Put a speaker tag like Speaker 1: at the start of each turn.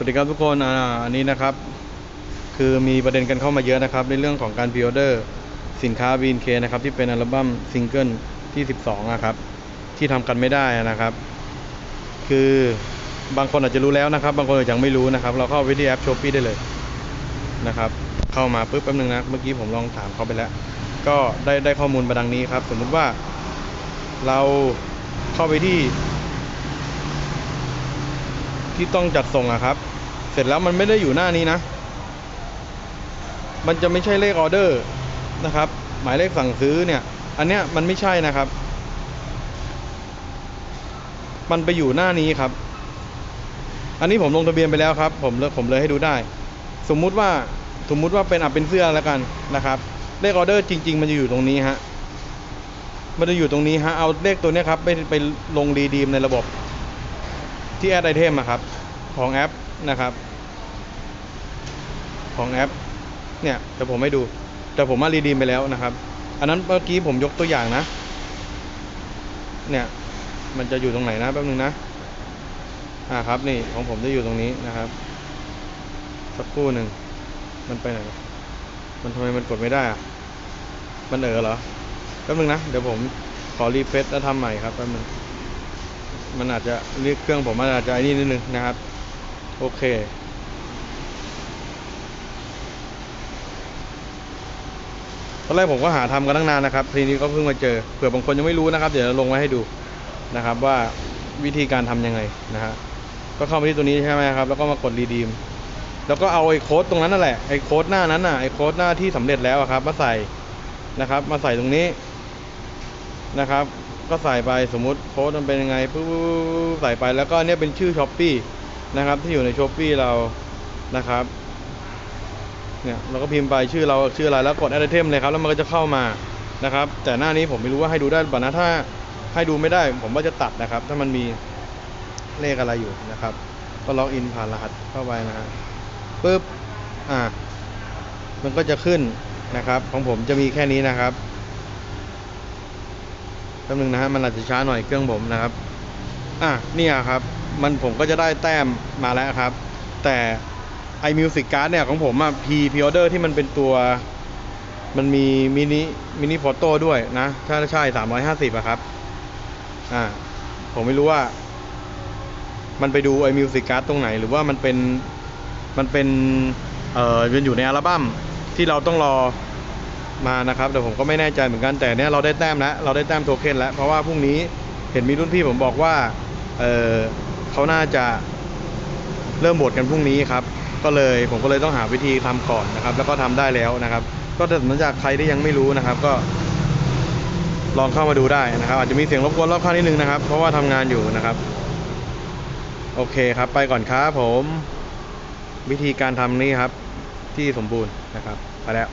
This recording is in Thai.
Speaker 1: สวัสดีครับทุกคนอ่าอันนี้นะครับ คือมีประเด็นกันเข้ามาเยอะนะครับ ในเรื่องของการพิออเดอร์สินค้า BNK นะครับ ที่เป็นอัลบั้มซิงเกิลที่ 12 นะครับ ที่ทำกันไม่ได้นะครับ คือบางคนอาจจะรู้แล้วนะครับ บางคนอาจจะยังไม่รู้นะครับ เราเข้าไปที่แอป Shopee ได้เลยนะครับ เข้ามาปุ๊บแป๊บนึงนะ เมื่อกี้ผมลองถามเขาไปแล้ว ก็ได้ได้ข้อมูลมาดังนี้ครับ สมมุติว่าเราเข้าไปที่ ที่ต้องจัดส่งอะครับ เสร็จแล้วมันไม่ได้อยู่หน้านี้นะ มันจะไม่ใช่เลขออเดอร์นะครับ หมายเลขสั่งซื้อเนี่ย อันเนี้ยมันไม่ใช่นะครับ มันไปอยู่หน้านี้ครับ อันนี้ผมลงทะเบียนไปแล้วครับ ผมเลยผมเลยให้ดูได้ สมมุติว่าสมมุติว่าเป็นอะเป็นเสื้อแล้วกันนะครับ เลขออเดอร์จริง ๆ มันจะอยู่ตรงนี้ฮะมันจะอยู่ตรงนี้ฮะ เอาเลขตัวเนี้ยครับ ไปไปลงรีดีมในระบบ ที่แอดไอเทมอะครับ ของแอปนะครับ ของแอป เนี่ยเดี๋ยวผมให้ดู แต่ผมมารีดีมไปแล้วนะครับ อันนั้นเมื่อกี้ผมยกตัวอย่างนะ เนี่ย มันจะอยู่ตรงไหนนะแป๊บนึงนะอ่าครับนี่ของผมจะอยู่ตรงนี้นะครับ สักครู่หนึ่งมันไปไหนมันทำไมมันกดไม่ได้อะมันเออเหรอแป๊บนึงนะ เดี๋ยวผมขอรีเฟซแล้วทำใหม่ครับแป๊บนึง มันอาจจะเรียกเครื่องผมมันอาจจะไอ้นี่นิดนึงนะครับ โอเค ตอนแรกผมก็หาทำกันตั้งนานนะครับ ทีนี้ก็เพิ่งมาเจอ เผื่อบางคนยังไม่รู้นะครับ เดี๋ยวลงไว้ให้ดูนะครับ ว่าวิธีการทำยังไงนะฮะ ก็เข้ามาที่ตัวนี้ใช่ไหมครับ แล้วก็มากดรีดีม แล้วก็เอาไอ้โค้ดตรงนั้นนั่นแหละ ไอ้โค้ดหน้านั้นน่ะ ไอ้โค้ดหน้าที่สำเร็จแล้วอะครับ มาใส่นะครับ มาใส่ตรงนี้นะครับ ก็ใส่ไปสมมุติโค้ดมันเป็นยังไงปุ๊บใส่ไปแล้วก็เนี่ยเป็นชื่อช้อปปี้นะครับ ที่อยู่ในช้อปปี้เรานะครับเนี่ยเราก็พิมพ์ไปชื่อเราชื่ออะไรแล้วกด add item เลยครับแล้วมันก็จะเข้ามานะครับ แต่หน้านี้ผมไม่รู้ว่าให้ดูได้หรือเปล่านะถ้าให้ดูไม่ได้ ผมว่าจะตัดนะครับ ถ้ามันมีเลขอะไรอยู่นะครับ ก็ล็อกอินผ่านรหัสเข้าไปนะฮะปุ๊บอ่ามันก็จะขึ้นนะครับ ของผมจะมีแค่นี้นะครับ ป๊บนึงนะฮะมันอาจจะช้าหน่อยเครื่องผมนะครับ อะเนี่ยครับ มันผมก็จะได้แต้มมาแล้วครับ แต่ไอมิวสิกการ์ดเนี่ยของผมอะพีพีออเดอร์ที่มันเป็นตัวมันมีมินิมินิโฟโต้ด้วยนะถ้าใช่สามร้อยห้าสิบอะครับอ่าผมไม่รู้ว่า มันไปดูไอมิวสิกการ์ดตรงไหน หรือว่ามันเป็นมันเป็นเอ่อมันอยู่ในอัลบั้มที่เราต้องรอ มานะครับแต่ผมก็ไม่แน่ใจเหมือนกันแต่เนี้ยเราได้แต้มแล้วเราได้แต้มโทเค็นแล้วเพราะว่าพรุ่งนี้เห็นมีรุ่นพี่ผมบอกว่าเออเขาน่าจะเริ่มบทกันพรุ่งนี้ครับ ก็เลยผมก็เลยต้องหาวิธีทำก่อนนะครับ แล้วก็ทำได้แล้วนะครับ ก็ถ้าสมมติจากใครที่ยังไม่รู้นะครับ ก็ ลองเข้ามาดูได้นะครับ อาจจะมีเสียงรบกวนรอบข้างนิดนึงนะครับ เพราะว่าทำงานอยู่นะครับ โอเคครับ ไปก่อนครับผม วิธีการทำนี่ครับ ที่สมบูรณ์นะครับไปแล้ว